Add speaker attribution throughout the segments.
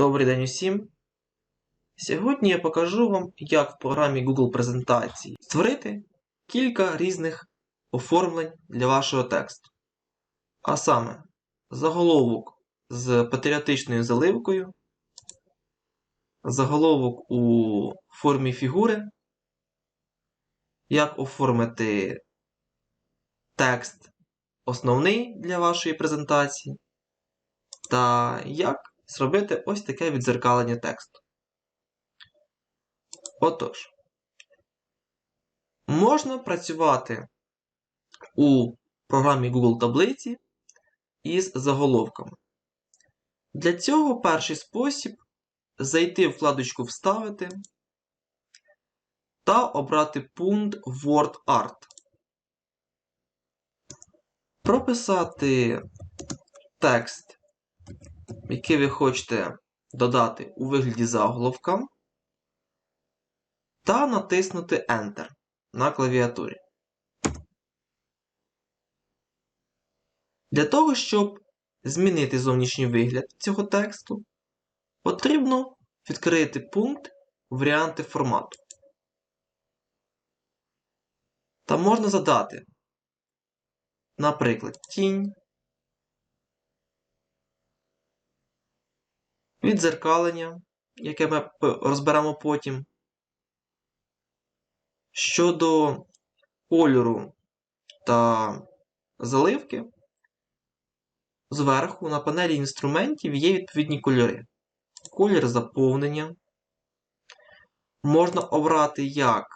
Speaker 1: Добрий день усім! Сьогодні я покажу вам, як в програмі Google презентації створити кілька різних оформлень для вашого тексту. А саме, заголовок з патріотичною заливкою, заголовок у формі фігури, як оформити текст основний для вашої презентації, та як зробити ось таке відзеркалення тексту. Отож, можна працювати у програмі Google таблиці із заголовками. Для цього перший спосіб зайти в вкладочку Вставити та обрати пункт Word Art. Прописати текст який ви хочете додати у вигляді заголовка, та натиснути Enter на клавіатурі. Для того, щоб змінити зовнішній вигляд цього тексту, потрібно відкрити пункт Варіанти формату. Та можна задати, наприклад, тінь. Віддзеркалення, яке ми розберемо потім. Щодо кольору та заливки, зверху на панелі інструментів є відповідні кольори. Колір заповнення. Можна обрати як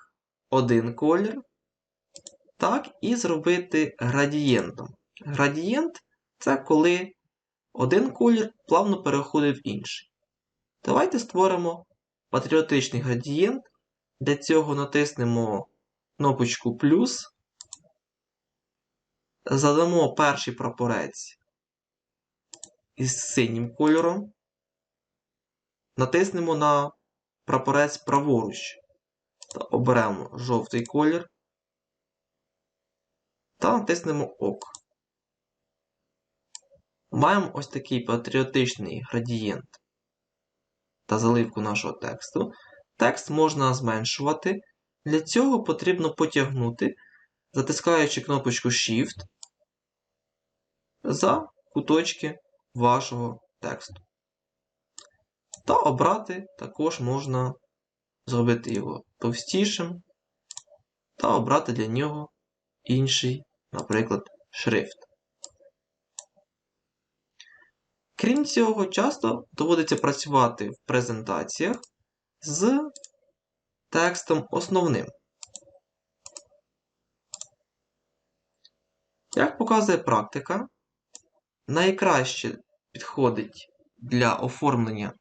Speaker 1: один колір, так і зробити градієнтом. Градієнт це коли один колір плавно переходить в інший. Давайте створимо патріотичний градієнт. Для цього натиснемо кнопочку плюс. Задамо перший прапорець із синім кольором. Натиснемо на прапорець праворуч та оберемо жовтий колір та натиснемо ОК. Маємо ось такий патріотичний градієнт та заливку нашого тексту. Текст можна зменшувати. Для цього потрібно потягнути, затискаючи кнопочку Shift за куточки вашого тексту. Та обрати також можна зробити його товстішим та обрати для нього інший, наприклад, шрифт. Крім цього, часто доводиться працювати в презентаціях з текстом основним. Як показує практика, найкраще підходить для оформлення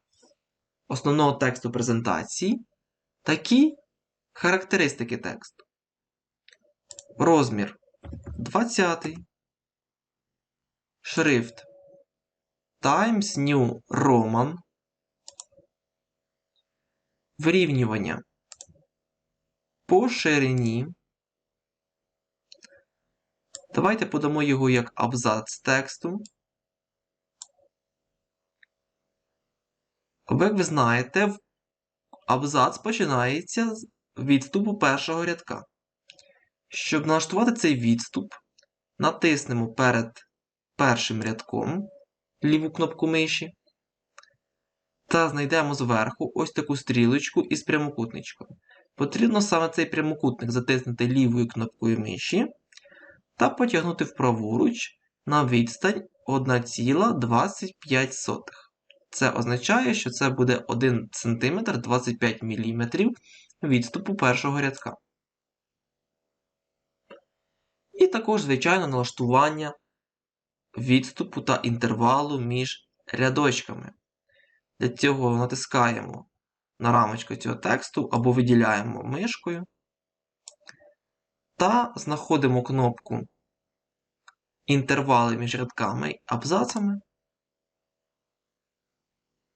Speaker 1: основного тексту презентації такі характеристики тексту. Розмір 20, шрифт Times New Roman. Вирівнювання по ширині. Давайте подамо його як абзац тексту. Як ви знаєте, абзац починається з відступу першого рядка. Щоб налаштувати цей відступ, натиснемо перед першим рядком ліву кнопку миші. Та знайдемо зверху ось таку стрілочку із прямокутничком. Потрібно саме цей прямокутник затиснути лівою кнопкою миші та потягнути вправоруч на відстань 1,25. Це означає, що це буде 1 см 25 мм відступу першого рядка. І також, звичайно, налаштування відступу та інтервалу між рядочками. Для цього натискаємо на рамочку цього тексту або виділяємо мишкою та знаходимо кнопку інтервали між рядками і абзацами.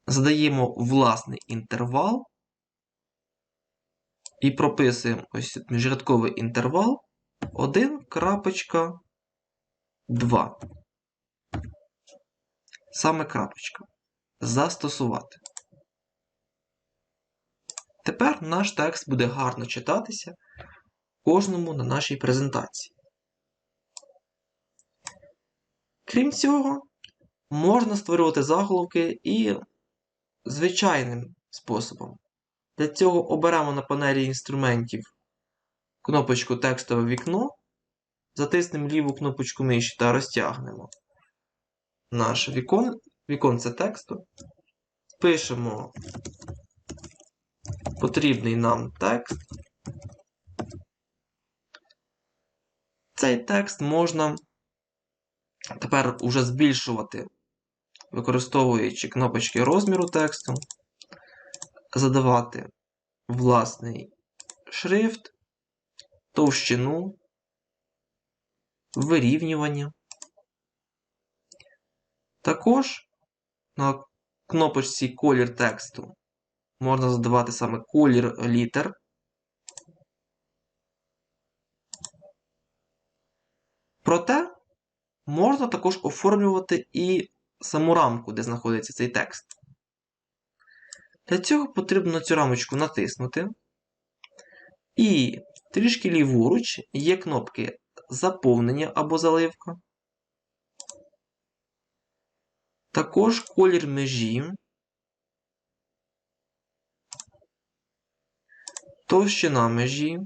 Speaker 1: Задаємо власний інтервал і прописуємо ось міжрядковий інтервал 1.2 саме крапочка. Застосувати. Тепер наш текст буде гарно читатися кожному на нашій презентації. Крім цього, можна створювати заголовки і звичайним способом. Для цього оберемо на панелі інструментів кнопочку Текстове вікно, затиснемо ліву кнопочку миші та розтягнемо наше вікон, віконце тексту. Пишемо потрібний нам текст. Цей текст можна тепер уже збільшувати, використовуючи кнопочки розміру тексту, задавати власний шрифт, товщину, вирівнювання. Також на кнопочці колір тексту можна задавати саме колір літер. Проте можна також оформлювати і саму рамку, де знаходиться цей текст. Для цього потрібно цю рамочку натиснути. І трішки ліворуч є кнопки заповнення або заливка. Також колір межі. Товщина межі.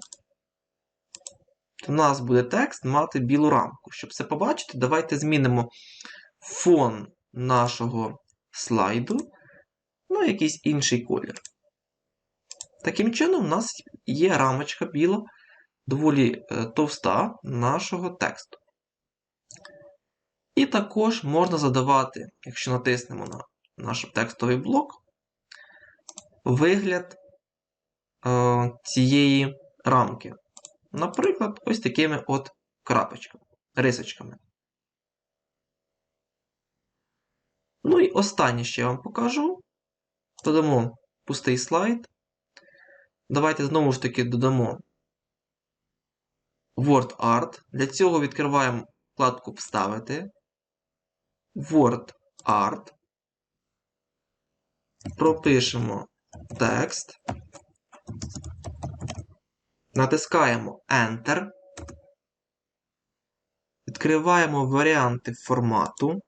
Speaker 1: У нас буде текст мати білу рамку. Щоб це побачити, давайте змінимо фон нашого слайду на якийсь інший колір. Таким чином, у нас є рамочка біла, доволі е, товста нашого тексту. І також можна задавати, якщо натиснемо на наш текстовий блок, вигляд е, цієї рамки. Наприклад, ось такими от крапочками, рисочками. Ну і останнє, що я вам покажу. Додамо пустий слайд. Давайте знову ж таки додамо Word Art. Для цього відкриваємо вкладку Вставити. Word Art. Пропишемо текст. Натискаємо Enter. Відкриваємо варіанти формату.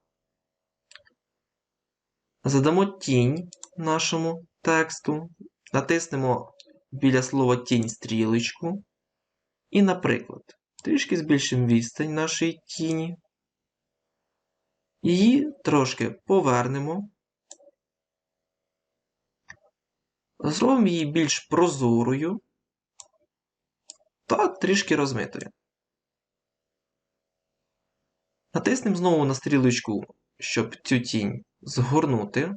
Speaker 1: Задамо тінь нашому тексту. Натиснемо біля слова тінь стрілочку. І, наприклад, трішки збільшимо відстань нашої тіні. Її трошки повернемо. Зробимо її більш прозорою та трішки розмитою. Натиснемо знову на стрілочку, щоб цю тінь згорнути.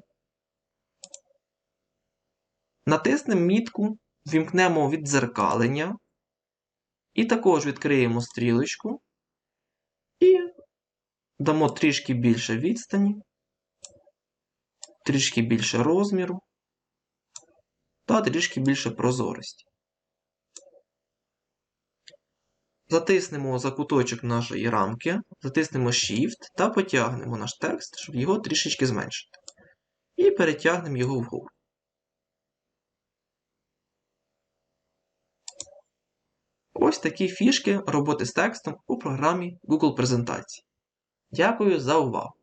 Speaker 1: Натиснемо мітку, вімкнемо віддзеркалення. І також відкриємо стрілочку дамо трішки більше відстані, трішки більше розміру та трішки більше прозорості. Затиснемо за куточок нашої рамки, затиснемо Shift та потягнемо наш текст, щоб його трішечки зменшити. І перетягнемо його вгору. Ось такі фішки роботи з текстом у програмі Google Презентації. Дякую за увагу!